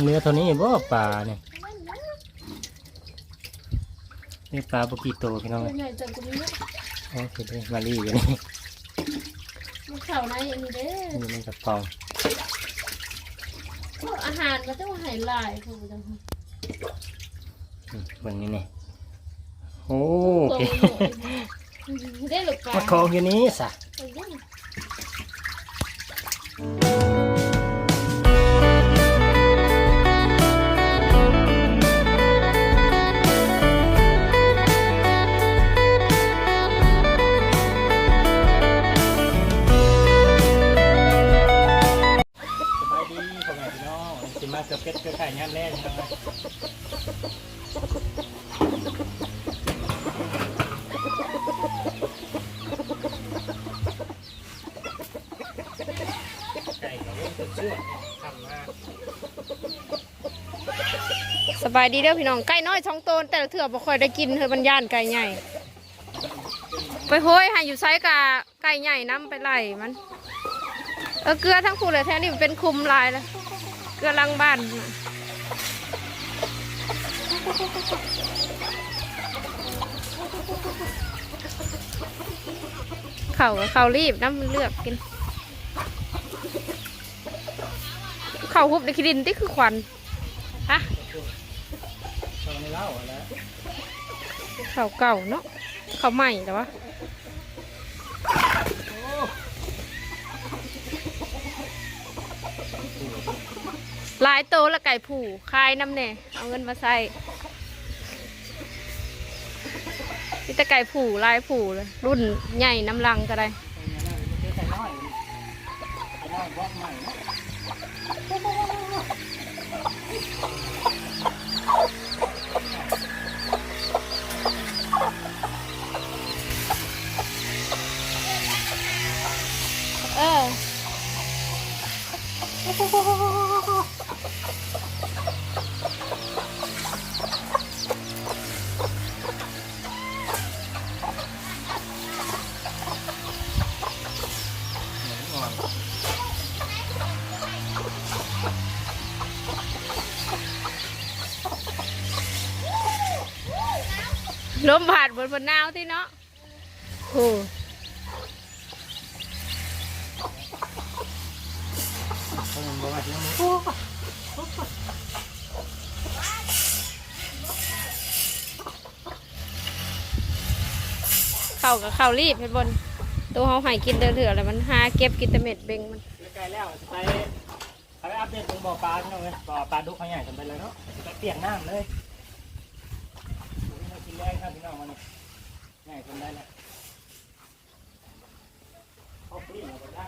เนื้อเท่านี้บ่ปลาเนี่ยนี่ปลาปกีโตพี่น้องตัวใหญ่จังตัวนี้โอ้คือได้มารีอยู่นี่มันเข่าในอันนี้เด้อนี่มันกระป๋องพวกอาหารมันต้องใหายลายพวกจังอืมเบิ่งนี่นี่โอ้โตเก่งหน่อยได้หรือเปล่ามาของอยู่นี้สะ เก็ดเกือไก่งานแรกพี่น้องนะไก่กับเรื่องเชื่อทำมาสบายดีเด้อพี่น้องไก่น้อยช่องโตนแต่ละเถื่อบ่ค่อยได้กินเธอมันย่านไก่ใหญ่ ไปโห้ยห้อยู่ไซกะไก่ใหญ่น้ำไปไล่มัน เออเกลือทั้งคู่เลยแท้นี่มันเป็นคุมลายแล้วเกลือลังบ้านเข่าเข่ารีบน้ำเลือกกิน เข่าหุบในคิดินที่คือควันฮะเล่าเอาแล้วเข่าเก่าเนาะเข่าใหม่แต่ว่า หลายโตละไก่ผูคายน้ำเน่เอาเงินมาใส่นี่แต่ไก่ผูลายผูเลยรุ่นใหญ่น้ำลังก็ได้ ลมผ่านบนบนนาวที่เนาะโอ้เข่ากับเข่ารีบเห็นบน ตัวเขาหายกินเดือดเถื่อแล้วมันหาเก็บกินแต่เม็ดเบงมันใกล้แล้วไปไปอัปเดตตรงบ่อปลาพี่น้องเลยบ่อปลาดุกเขาใหญ่กันไปเลยเนาะไปเปลี่ยนน้ำเลย กินแรงครับพี่น้องมันนี่ง่ายคนได้แล้วเขาปรีมาหมดแล้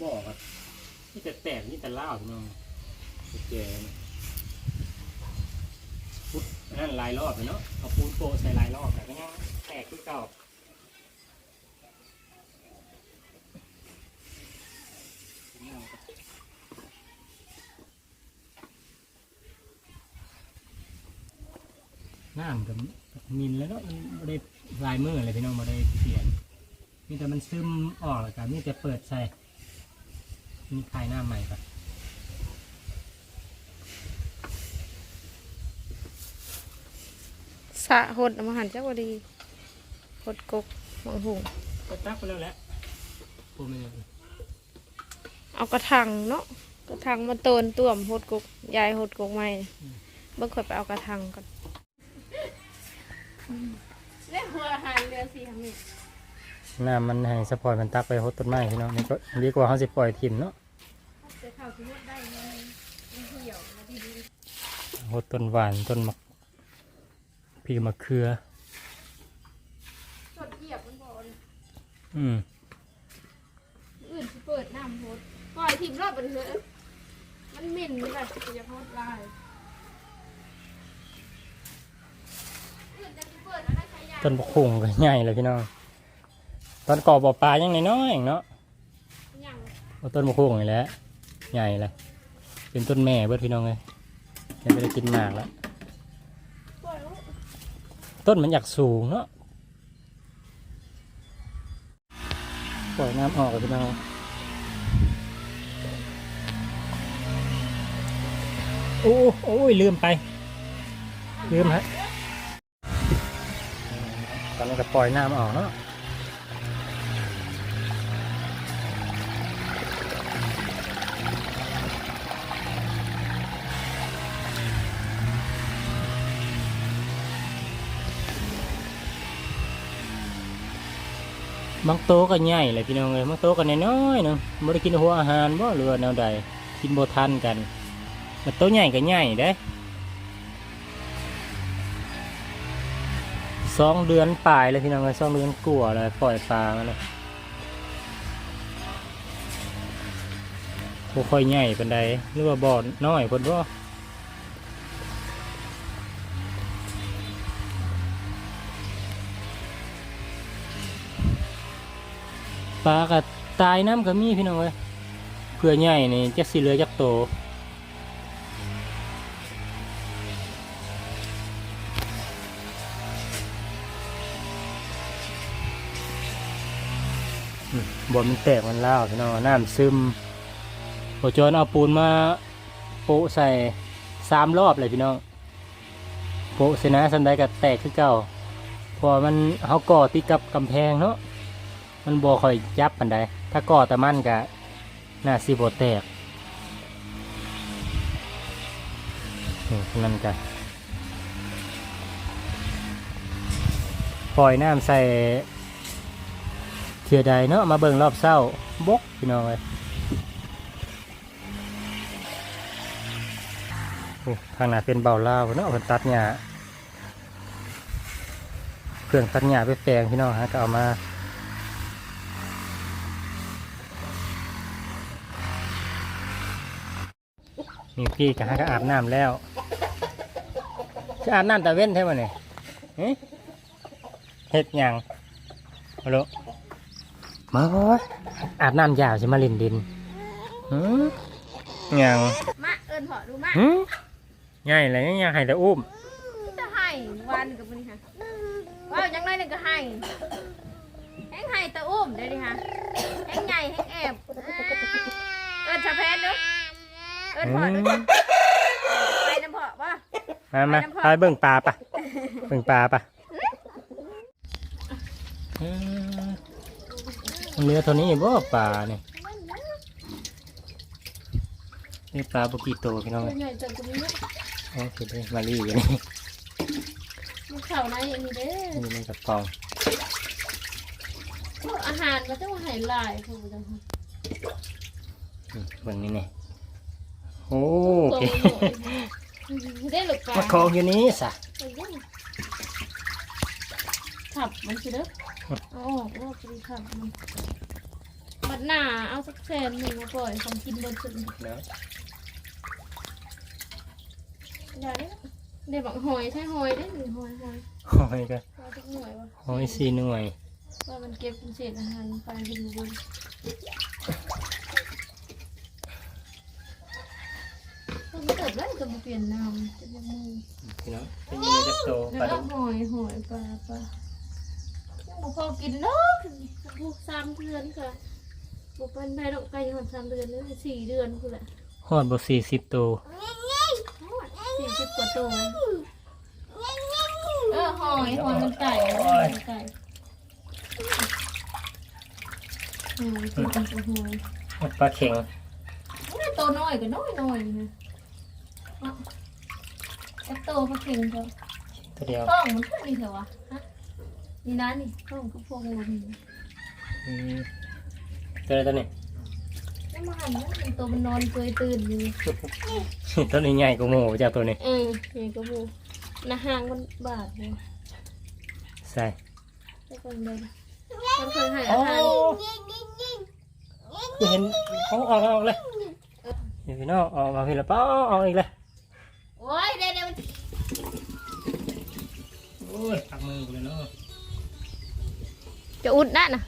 บอครับนี่แต่แตกนี่แต่เล่าพี่น้องแก่พุดนั่นลายรอบเลยเนาะเอาปูนโปใส่ลายรอบแต่ก็ยังแตกคือ เก่าน้ำกับมินแล้วเนาะมันไม่ได้ลายมือเลยพี่น้องม่ได้เปลี่ยน มีแต่มันซึมออกแล้วกันมีแต่เปิดใส่มีคลายหน้าใหม่ครับสะหดอามาหันจักว่าดี หดกกมังหุงก็ตักไปแล้วแหละปูไม่เลยเอากระถางเนาะกระถางมาโตนต่วมหดกกยายหดกกใหม่เบิ่งข่อยไปเอากระถางก่อนเรียกหัวอาหารเรือสีทำนี่น้ำมันให้สปอยมันตักไปหดต้นไม้พี่น้องนี่ก็ดีกว่าเขาสิปล่อยทิ่มเนาะจะเข้าที่หดได้ไงมันเหี่ยวมาดีดีหดต้นหวานต้นมะพี่มะเขือ สดเหยียบมันบอล อืมอื่นสิเปิดน้ำหดปล่อยทิมรอบมันเถอะมันเหม็นนี่แบบจะหดลายอื่นจะสิเปิดอะไรใช้ยาต้นบกคุงก็ใหญ่เลยพี่น้องตอนก่อบ่อปลายังน้อยๆเองเนาะอย่างเอาต้นบกคุงนี่แหละใหญ่เลยเป็นต้นแม่เบิดพี่น้องเลยจะไม่ได้กินมากแล้วต้นมันอยากสูงเนาะ ปล่อยน้ำออกเลยพี่น้องโอ้โอ้ยลืมไป ลืมฮะตอนนี้ก็ปล่อยน้ำออกเนาะ บางโตก็ใหญ่เลยพี่น้องเลยบางโตก็น้อยๆเนาะไม่ได้กินหัวอาหารบ่หรือว่าแนวใดกินโบทันกันมันโตใหญ่ก็ใหญ่เด้สองเดือนปลายเลยพี่น้องเลยสองเดือนกลัวเลยปล่อยปลามาเลยบ่ค่อยใหญ่ปานใดหรือว่าบ่อน้อยคนบ่ ปลาก็ตายน้ำก็มีพี่น้องเลยเพื่อใหญ่นี่จักสิเหลือจักโตบนมันแตกมันเล่าพี่น้องน้ำซึมโอจอนเอาปูนมาโปะใส่สามรอบเลยพี่น้องโปะเสนะสันใดก็แตกคือเก่าพอมันเขาก่อติดกับกำแพงเนาะ มันบ่ค่อยยับปันใดถ้าก่อแต่มันก็น่าสิบ่แตกนั่นกันปล่อยน้ำใส่เทียใดเนาะมาเบิ่งรอบเศร้าบกพี่น้องเลยทางหน้าเป็นเบาลาวเนาะเพิ่นตัดหญ้าเครื่องตัดหญ้าไปแปลงพี่น้องฮะก็เอามา มีพี่ก็ฮะก็อาบน้ำแล้ว จะอาบน้ำตะเว้นใช่ไหมเนี่ยเฮ้เฮ็ดหยังฮัลโหลมาโอ้ยอาบน้ำยาวใช่มาลินดินหืมยังมาเอิญพอดูมาหืมง่ายอะไรยังให้แต่อุ้มจะให้วันกับมันค่ะว้าวยังน้อยหนึ่งก็ให้แห้งให้ตะอุ้มเดี๋ยวดิค่ะแห้งใหญ่แห้งแอบเอิญชาเพนดู เอิญพอดูไปน้ำพอว่า มามาไปน้ำพอไปเบิ่งปลาปะเบิ่งปลาปะอืมมันเหลือเท่านี้บ่ปลาเนี่ยนี่ปลาบุกีโตพี่น้องเลยใหญ่จังตรงนี้โอ้คือได้มาลีกันนี่มันเข่าในอันนี้เด้นี่มันกระป๋องออาหารมันต้องหายลายพวกมันอืมเบิ่งนี่นี่ โอ้โตเก่งได้หรือเปล่ามาของอยู่นี้สะขับมันสิเด้อเอาออกว่าจะขับมันบัดหน้าเอาสักแสนหนึ่งมาปล่อยของกินบนสุดเนาะได้เด้อเดี๋ยวบักหอยใช่หอยได้หรือหอยหอยหอยก็ว่าทุกหน่วยวะหอยสี่หน่วยว่ามันเก็บเป็นเศษอาหารไปเป็นบนมันเกิดแล้ว จะมาเปลี่ยนน้ำจะมามือพี่น้องเป็นยังไงจะโตปแล้ลาวก็ดุกหอยหอยปลาปลายังบ่พอกินเนาะลูกสามเดือนค่ะบุเป็นได้ดอกไก่หอดสามเดือนเลยสี่เดือนคือแหละหอดบสี่สิบตัวสี่สิบกว่าตัวเออหอยหอยมันไก่หอยมันไก่หอยคือเป็นตัวหอยหอดปลาเข็งนี่ตัวน้อยก็น้อยน้อยนะ แอปโตเขาเก่งเขาตัวเดียวต้องมันขึ้นนี่เถอะวะฮะนี่นะนี่ต้องกระพงลงอืมตัวอะไรตัวนี้แล้วมาหันนะมันตัวมันนอนเปยตื่นอยู่ตัวนี้ใหญ่กว่าหมูจากตัวนี้เอออย่างกระบูนะหางมันบาดเลยใส่แต่ก่อนเดินมันเคยให้อาหารเห็นเขาออกออกเลยเดี๋ยวพี่น้องออกมาพี่ละป้าออกอีกเลย โอ้ยเดี๋ยวเดี๋ยวมัน โอ้ยตักมือกูเลยเนาะจะอุดได้นะ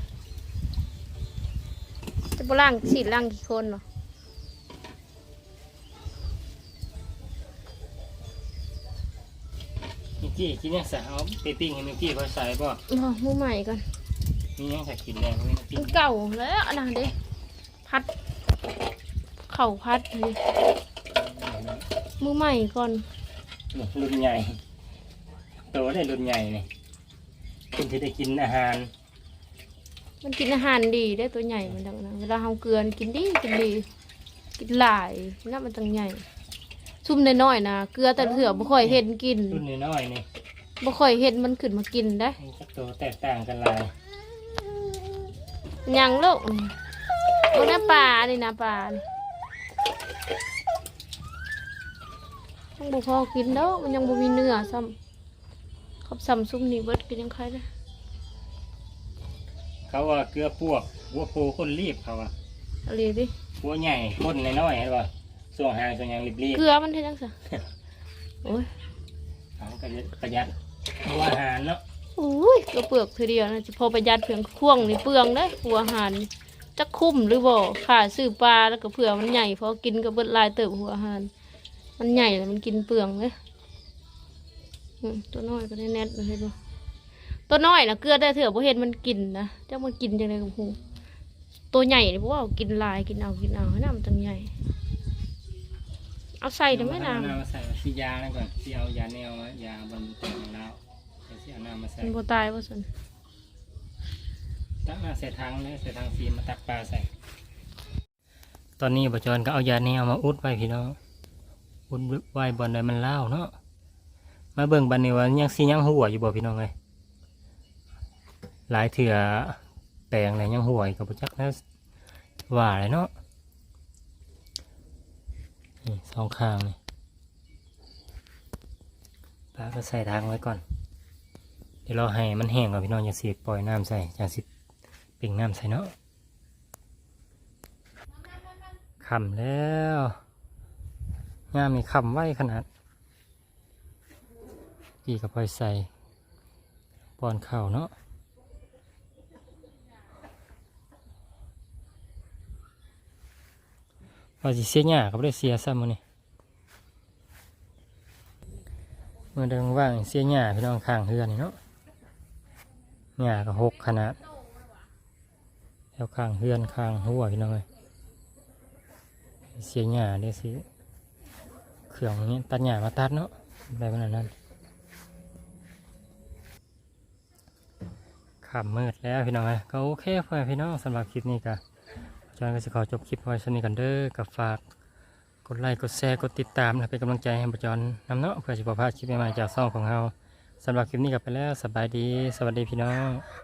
จะบล่างฉีดล่างกี่คนเนาะมิกกี้กินยังสาวไปปิ้งให้มิกกี้เขาใส่บ่รอมือใหม่ก่อนมียังใส่กินแรงมิกกี้มันเก่าแล้วนะเด้พัด เข่าพัดเลยมือใหม่ก่อนรุ่นใหญ่ โตได้รุ่นใหญ่นี่คุณที่ได้กินอาหารมันกินอาหารดีได้ตัวใหญ่มันดังนะเวลาเฮาเกลือกินดีกินดี กินหลายน่ามันตังใหญ่ซุ่มน้อยๆนะเกลือแต่เถื่อบ่ค่อยเห็นกินรุ่นน้อยๆนี่บ่ค่อยเห็นมันขึ้นมากินได้มันจะโตแตกต่างกันหลายยังลูกบ่ได้ปลานี่นะปลานี่ยังบ่พอกินเด้อมันยังบ่มีเนื้อซ้ำ ขับซ้ำซุ่มนี่เบิดกินยังใครได้เขาว่าเกลือพวกหัวโพคนรีบเขาว่าอะไรดิหัวใหญ่คนน้อยๆเห็นป่ะส่วงหางส่วนหยังรีบเกลือมันเฮ็ดจังซะโอ้ยๆเขาก็จะประหยัดหัวอาหารเนาะโอ้ยก็เปลือกทีเดียวนะจะพอประหยัดเพียงควงนี่เปลืองได้หัวอาหารจะคุ้มหรือบ่ค่าซื้อปลาแล้วก็เผื่อมันใหญ่พอกินก็เบิดหลายเติบหัวอาหาร มันใหญ่แล้วมันกินเปลืองเลยอืม ตัวน้อยก็ได้แนทเห็นบ่ตัวน้อยนะเกลือได้เถอะบ่เห็นมันกินนะเจ้ามันกินจังไดกับหูตัวใหญ่นี่เพราะว่าเอากินหลายกินเอากินเอาให้น้ำตังใหญ่ เอาใส่ได้ไหมน้เอามาใส่ซียานั่นก่อนซีเอายาแนวมายาบำรุงตัวของเราเดี๋ยวซีเอาน้ำมาำใส่มันบ่ตายบ่สนตักมาใส่ทางเลยใส่ทางฟิล์มมาตักปลาใส่ ตอนนี้บจรก็เอายาแนวมาอุดไว้พี่น้องอุดไว้บนใดมันเล่าวเนาะ มาเบิ่งบันนี้ว่ายังซียังหัวอยู่บ่พี่น้องเลยหลายเถื่อแปลงอะไรยังหัวกับจักแล้วว่าเลยเนาะนี่สองข้างนี่ปลาก็ใส่ทางไว้ก่อน เดี๋ยวเราให้มันแห้งก่อนพี่น้องอย่าสีปล่อยน้ำใส่อย่าสิเป่งน้ำใส่เนาะคำแล้วงามมีคำไว้ขนาด พี่กับพลอยใส่ป้อนข้าวเนาะว่าสิเสียหญ้าก็บ่ได้เสียซ้ำมื้อนี้เมื่อเดินว่างเสียหญ้าพี่น้องข้างเฮือนนี่เนาะหญ้าก็หกขนาดแล้วข้างเฮือนข้างหัวพี่น้องเลยเสียหญ้าเดี๋ยสิเครื่องนี้ตัดหญ้ามาตัดเนาะแบบนั้นนั้น ขับมืดแล้วพี่น้องเลยก็โอเคเพื่อนพี่น้องสำหรับคลิปนี้ก็จอนก็จะขอจบคลิปไว้ชนี้กันเด้อกับฝากกดไลค์กดแชร์กดติดตามนะเป็นกำลังใจให้บจอนนำเนาะเพื่อจะประพาดคลิปใหม่ๆจากซ่องของเราสำหรับคลิปนี้กลับไปแล้วสบายดี สวัสดีพี่น้อง